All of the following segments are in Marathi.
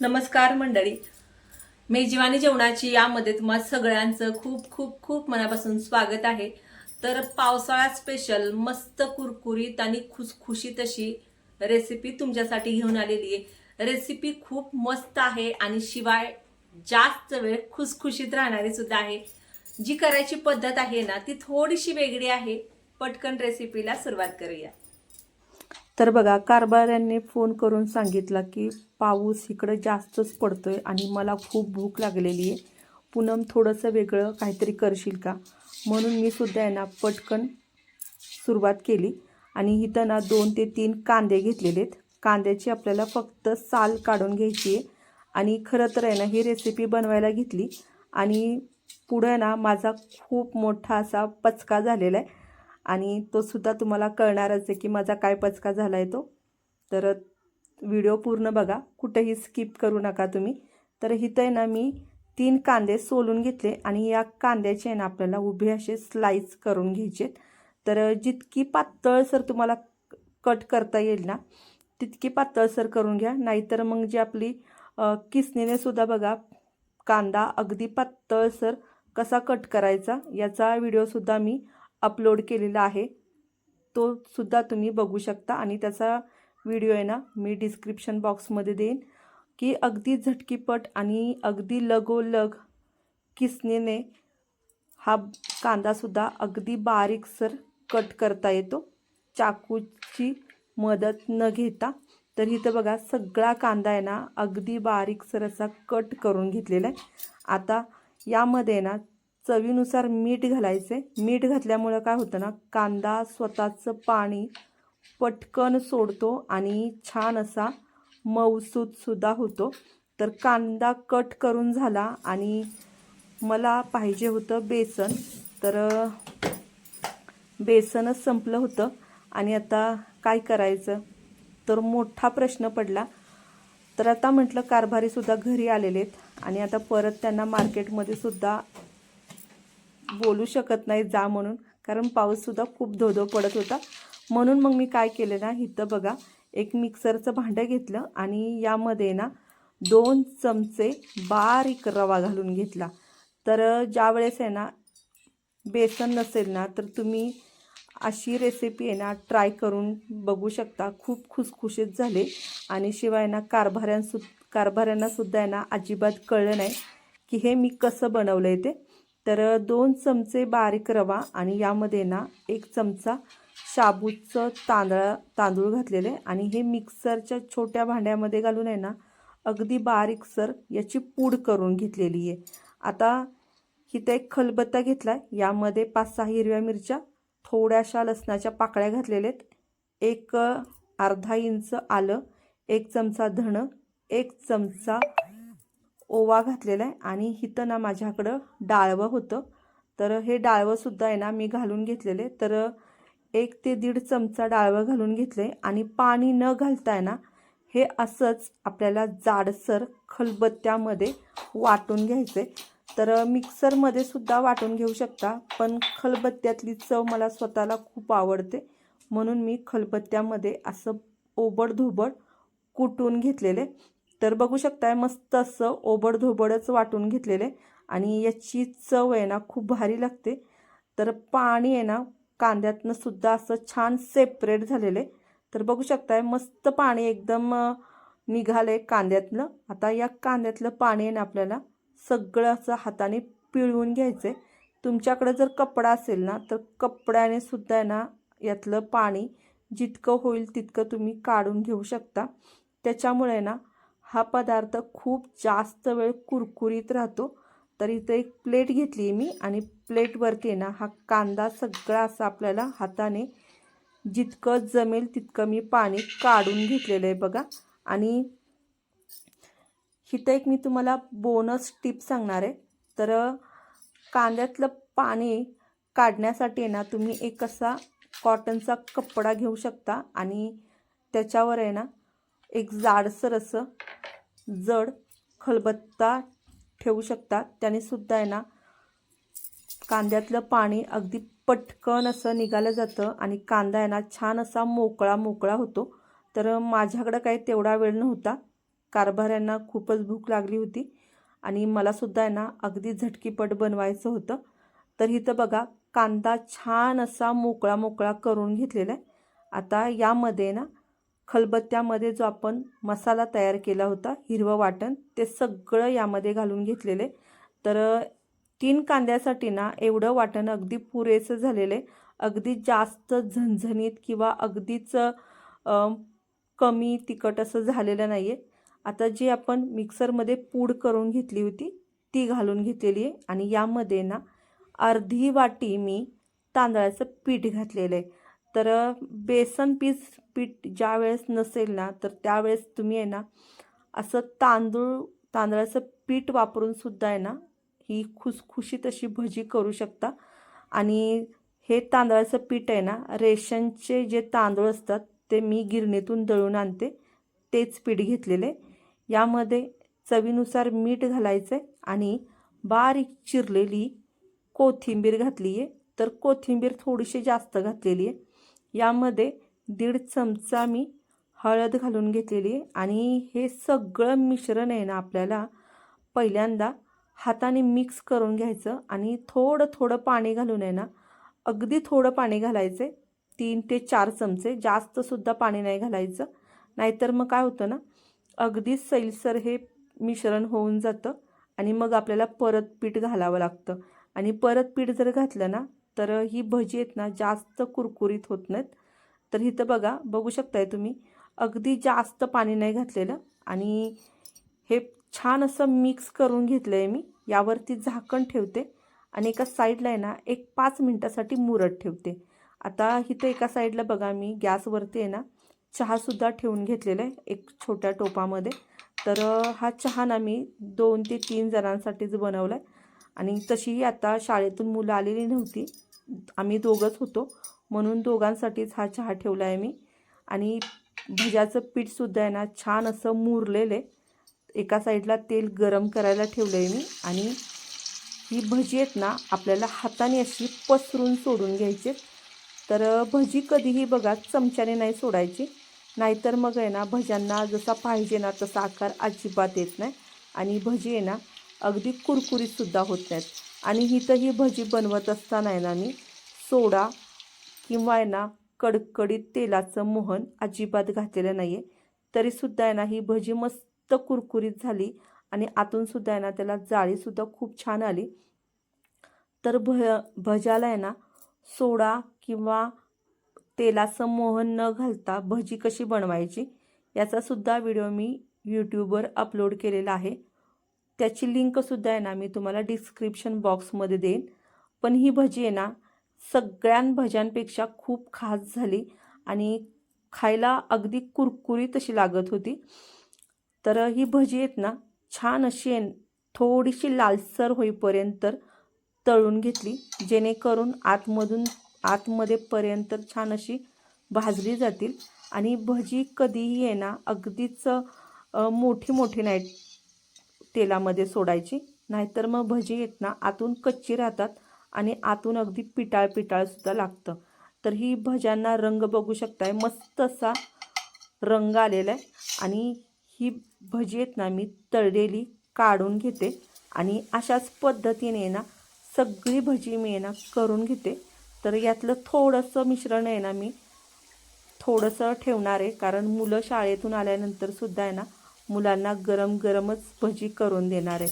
नमस्कार मंडळी. मेजवानी जेवणाची यामध्ये तुम्हा सगळ्यांचं खूप खूप खूप मनापासून स्वागत आहे. तर पावसाळा स्पेशल मस्त कुरकुरीत आणि खुसखुशीत अशी रेसिपी तुमच्यासाठी घेऊन आलेली आहे. रेसिपी खूप मस्त आहे आणि शिवाय जास्त वेळ खुसखुशीत राहणारी सुद्धा आहे. जी करायची पद्धत आहे ना ती थोडीशी वेगळी आहे. पटकन रेसिपीला सुरुवात करूया. तर बघा कारभाऱ्यांनी फोन करून सांगितला की पाऊस इकडं जास्तच पडतोय आणि मला खूप भूक लागलेली आहे. पूनम थोडंसं वेगळं काहीतरी करशील का? म्हणून मी सुद्धा आहे ना पटकन सुरुवात केली आणि इथं ना दोन ते तीन कांदे घेतलेले आहेत. कांद्याची आपल्याला फक्त साल काढून घ्यायची आहे आणि खरं तर आहे ना ही रेसिपी बनवायला घेतली आणि पुढं ना माझा खूप मोठा असा पचका झालेला आहे. आणि तो सुद्धा तुम्हाला कळणारच आहे की माझा काय पचका झाला आहे तो. तर व्हिडिओ पूर्ण बघा कुठेही स्किप करू नका तुम्ही. तर इथं आहे ना मी तीन कांदे सोलून घेतले आणि या कांद्याचे आहे ना आपल्याला उभे असे स्लाईस करून घ्यायचे तर जितकी पातळसर तुम्हाला कट करता येईल ना तितकी पातळसर करून घ्या. नाहीतर मग जी आपली अ, किसणीने सुद्धा बघा कांदा अगदी पातळसर कसा कट करायचा याचा व्हिडिओसुद्धा मी अपलोड केलेला आहे. तो सुद्धा तुम्ही बघू शकता आणि त्याचा व्हिडिओ आहे ना मी डिस्क्रिप्शन बॉक्समध्ये देईन की अगदी झटकीपट आणि अगदी लगोलग किसणीने हा कांदासुद्धा अगदी बारीकसर कट करता येतो. चाकूची मदत न घेता. तर इथं बघा सगळा कांदा आहे ना अगदी बारीकसर असा कट करून घेतलेला आहे. आता यामध्ये ना चवीनुसार मीठ घालायचं. आहे मीठ घातल्यामुळं काय होतं ना कांदा स्वतःचं पाणी पटकन सोडतो आणि छान असा मऊसूतसुद्धा होतो. तर कांदा कट करून झाला आणि मला पाहिजे होतं बेसन. तर बेसनच संपलं होतं आणि आता काय करायचं? तर मोठा प्रश्न पडला. तर आता म्हटलं कारभारीसुद्धा घरी आलेले आहेत आणि आता परत त्यांना मार्केटमध्ये सुद्धा बोलू शकत नाही जा म्हणून. कारण पाऊससुद्धा खूप धोधो पडत होता. म्हणून मग मी काय केलं ना इथं बघा एक मिक्सरचं भांडं घेतलं आणि यामध्ये ना दोन चमचे बारीक रवा घालून घेतला. तर ज्या वेळेस आहे ना बेसन नसेल ना तर तुम्ही अशी रेसिपी आहे ना ट्राय करून बघू शकता. खूप खुसखुशीत झाले. आणि शिवाय ना कारभाऱ्यांसु कारभाऱ्यांनासुद्धा आहे ना अजिबात कळलं नाही की हे मी कसं बनवलं आहे ते. तर दोन चमचे बारीक रवा आणि यामध्ये ना एक चमचा शाबूचं तांदळा तांदूळ घातलेले आणि हे मिक्सरच्या छोट्या भांड्यामध्ये घालून आहे ना अगदी बारीकसर याची पूड करून घेतलेली आहे. आता इथं एक खलबत्ता घेतला आहे यामध्ये पाच सहा हिरव्या मिरच्या थोड्याशा लसणाच्या पाकळ्या घातलेल्या आहेत एक अर्धा इंच आलं एक चमचा धणं एक चमचा ओवा घातलेला आहे आणि इथं ना माझ्याकडं डाळवं होतं. तर हे डाळवंसुद्धा आहे ना मी घालून घेतलेले. तर एक ते दीड चमचा डाळवं घालून घेतले आणि पाणी न घालताय ना हे असंच आपल्याला जाडसर खलबत्त्यामध्ये वाटून घ्यायचे तर मिक्सरमध्ये सुद्धा वाटून घेऊ शकता पण खलबत्त्यातली चव मला स्वतःला खूप आवडते. म्हणून मी खलबत्त्यामध्ये असं ओबडधोबड कुटून घेतलेले. तर बघू शकताय मस्त असं ओबडधोबडच वाटून घेतलेले आणि याची चव आहे ना खूप भारी लागते. तर पाणी आहे ना कांद्यातनं सुद्धा असं छान सेपरेट झालेले तर बघू शकताय मस्त पाणी एकदम निघालं आहे कांद्यातलं आता या कांद्यातलं पाणी आहे ना आपल्याला सगळं असं हाताने पिळवून घ्यायचं आहे तुमच्याकडे जर कपडा असेल ना तर कपड्याने सुद्धा आहे ना यातलं पाणी जितकं होईल तितकं तुम्ही काढून घेऊ शकता. त्याच्यामुळे ना हा पदार्थ खूप जास्त वेळ कुरकुरीत राहतो. तर इथं एक प्लेट घेतली मी आणि प्लेटवरती आहे ना हा कांदा सगळा असा आपल्याला हाताने जितकं जमेल तितकं मी पाणी काढून घेतलेलं आहे बघा. आणि इथं एक मी तुम्हाला बोनस टिप सांगणार आहे. तर कांद्यातलं पाणी काढण्यासाठी ना तुम्ही एक असा कॉटनचा कपडा घेऊ शकता आणि त्याच्यावर आहे ना एक जाडसर असं जड खलबत्ता ठेवू शकता त्याने सुद्धा आहे ना कांद्यातलं पाणी अगदी पटकन असं निघालं जातं आणि कांदा आहे ना छान असा मोकळा मोकळा होतो. तर माझ्याकडं काही तेवढा वेळ नव्हता. कारभार यांना खूपच भूक लागली होती आणि मलासुद्धा आहे ना अगदी झटकीपट बनवायचं होतं. तर इथं बघा कांदा छान असा मोकळा मोकळा करून घेतलेला आहे. आता यामध्ये ना खलबत्त्यामध्ये जो आपण मसाला तयार केला होता हिरवं वाटण ते सगळं यामध्ये घालून घेतलेले. तर तीन कांद्यासाठी ना एवढं वाटण अगदी पुरेसं झालेलं. आहे अगदी जास्त झणझणीत किंवा अगदीच कमी तिखट असं झालेलं नाही आहे आता जी आपण मिक्सरमध्ये पूड करून घेतली होती ती घालून घेतलेली आहे. आणि यामध्ये ना अर्धी वाटी मी तांदळाचं पीठ घातलेलं आहे. तर बेसन पीठ पीठ ज्या वेळेस नसेल ना तर त्यावेळेस तुम्ही आहे ना असं तांदूळ तांदळाचं पीठ वापरून सुद्धा आहे ना ही खुसखुशीत अशी भजी करू शकता. आणि हे तांदळाचं पीठ आहे ना रेशनचे जे तांदूळ असतात ते मी गिरणीतून दळून आणते. तेच पीठ घेतलेले. यामध्ये चवीनुसार मीठ घालायचं आहे आणि बारीक चिरलेली कोथिंबीर घातली आहे तर कोथिंबीर थोडीशी जास्त घातलेली आहे यामध्ये दीड चमचा मी हळद घालून घेतलेली आणि हे सगळं मिश्रण आहे ना आपल्याला पहिल्यांदा हाताने मिक्स करून घ्यायचं. आणि थोडं थोडं पाणी घालून आहे ना अगदी थोडं पाणी घालायचं आहे तीन ते चार चमचे. जास्तसुद्धा पाणी नाही घालायचं. नाहीतर मग काय होतं ना अगदी सैलसर हे मिश्रण होऊन जातं. आणि मग आपल्याला परत पीठ घालावं लागतं. आणि परत पीठ जर घातलं ना तर ही भजी आहेत ना जास्त कुरकुरीत होत नाहीत. तर इथं बघा बघू शकताय तुम्ही अगदी जास्त पाणी नाही घातलेलं आणि हे छान असं मिक्स करून घेतलं आहे मी. यावरती झाकण ठेवते आणि एका साईडला आहे ना एक पाच मिनटासाठी मुरट ठेवते. आता इथं एका साईडला बघा मी गॅसवरती आहे ना चहासुद्धा ठेवून घेतलेला आहे एक छोट्या टोपामध्ये. तर हा चहा ना मी दोन ते तीन जणांसाठीच बनवला आहे आणि तशीही आता शाळेतून मुलं आलेली नव्हती. आम्ही दोघंच होतो. म्हणून दोघांसाठीच हा चहा ठेवला आहे मी. आणि भज्याचं पीठसुद्धा आहे ना छान असं मुरलेलं. आहे एका साईडला तेल गरम करायला ठेवलं आहे मी. आणि ही भजी आहेत ना आपल्याला हाताने अशी पसरून सोडून घ्यायची. तर भजी कधीही बघा चमच्याने नाही सोडायची. नाहीतर मग आहे ना भज्यांना जसा पाहिजे ना तसा आकार अजिबात येत नाही. आणि भजी आहे ना अगदी कुरकुरीतसुद्धा होत नाहीत. आणि इथं ही भजी बनवत असताना आहे ना मी सोडा किंवा आहे ना कडकडीत तेलाचं मोहन अजिबात घातलेलं नाही आहे तरीसुद्धा आहे ना ही भजी मस्त कुरकुरीत झाली आणि आतूनसुद्धा आहे ना त्याला जाळीसुद्धा खूप छान आली. तर भ भज्याला आहे ना सोडा किंवा तेलाचं मोहन न घालता भजी कशी बनवायची याचासुद्धा व्हिडिओ मी यूट्यूबवर अपलोड केलेला आहे. त्याची लिंकसुद्धा आहे ना मी तुम्हाला डिस्क्रिप्शन बॉक्समध्ये देईन. पण ही भजी आहे ना सगळ्या भज्यांपेक्षा खूप खास झाली आणि खायला अगदी कुरकुरीत अशी लागत होती. तर ही भजी आहेत ना छान अशी थोडीशी लालसर होईपर्यंत तळून घेतली जेणेकरून आतमधून आतमध्ये पर्यंत छान अशी भाजली जातील. आणि भजी कधीही आहे ना अगदीच मोठी मोठी नाही तेलामध्ये सोडायची. नाहीतर मग भजी आहेत ना आतून कच्ची राहतात. आणि आतून अगदी पिटाळ पिटाळसुद्धा लागतं. तर ही भज्यांना रंग बघू शकताय. मस्त असा रंग आलेला आहे आणि ही भजी आहेत ना मी तळलेली काढून घेते. आणि अशाच पद्धतीने ना सगळी भजी मी आहे ना करून घेते. तर यातलं थोडंसं मिश्रण आहे ना मी थोडंसं ठेवणार आहे. कारण मुलं शाळेतून आल्यानंतर सुद्धा आहे ना मुलांना गरम गरमच भजी करून देणार आहे.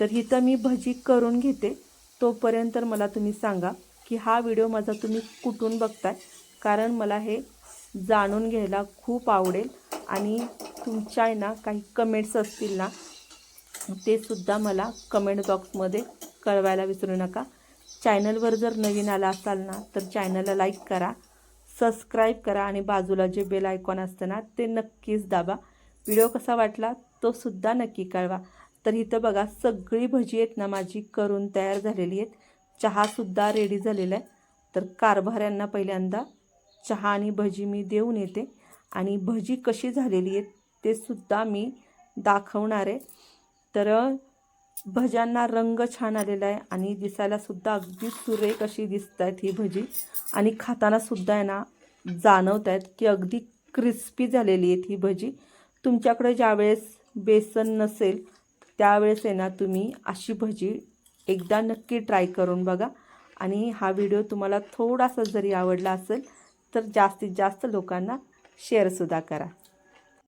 तर इथं मी भजी करून घेते. तोपर्यंत मला तुम्ही सांगा की हा व्हिडिओ माझा तुम्ही कुठून बघताय? कारण मला हे जाणून घ्यायला खूप आवडेल आणि तुमच्या आहे ना काही कमेंट्स असतील ना ते सुद्धा मला कमेंट बॉक्समध्ये कळवायला विसरू नका. चॅनलवर जर नवीन आला असाल ना तर चॅनलला लाईक करा सबस्क्राईब करा आणि बाजूला जे बेल आयकॉन असतं ना ते नक्कीच दाबा. व्हिडिओ कसा वाटला तो सुद्धा नक्की कळवा. तर इथं बघा सगळी भजी आहेत ना माझी करून तयार झालेली आहेत. चहासुद्धा रेडी झालेला आहे. तर कारभाऱ्यांना पहिल्यांदा चहा आणि भजी मी देऊन येते. आणि भजी कशी झालेली आहे ते सुद्धा मी दाखवणार आहे. तर भज्यांना रंग छान आलेला आहे आणि दिसायला सुद्धा अगदी सुरेख अशी दिसत आहेत ही भजी. आणि खाताना सुद्धा आहे ना जाणवत आहेत की अगदी क्रिस्पी झालेली आहेत ही भजी. तुमच्याकडे ज्यावेळेस बेसन नसेल त्यावेळेस आहे ना तुम्ही अशी भजी एकदा नक्की ट्राय करून बघा. आणि हा व्हिडिओ तुम्हाला थोडासा जरी आवडला असेल तर जास्तीत जास्त लोकांना शेअरसुद्धा करा.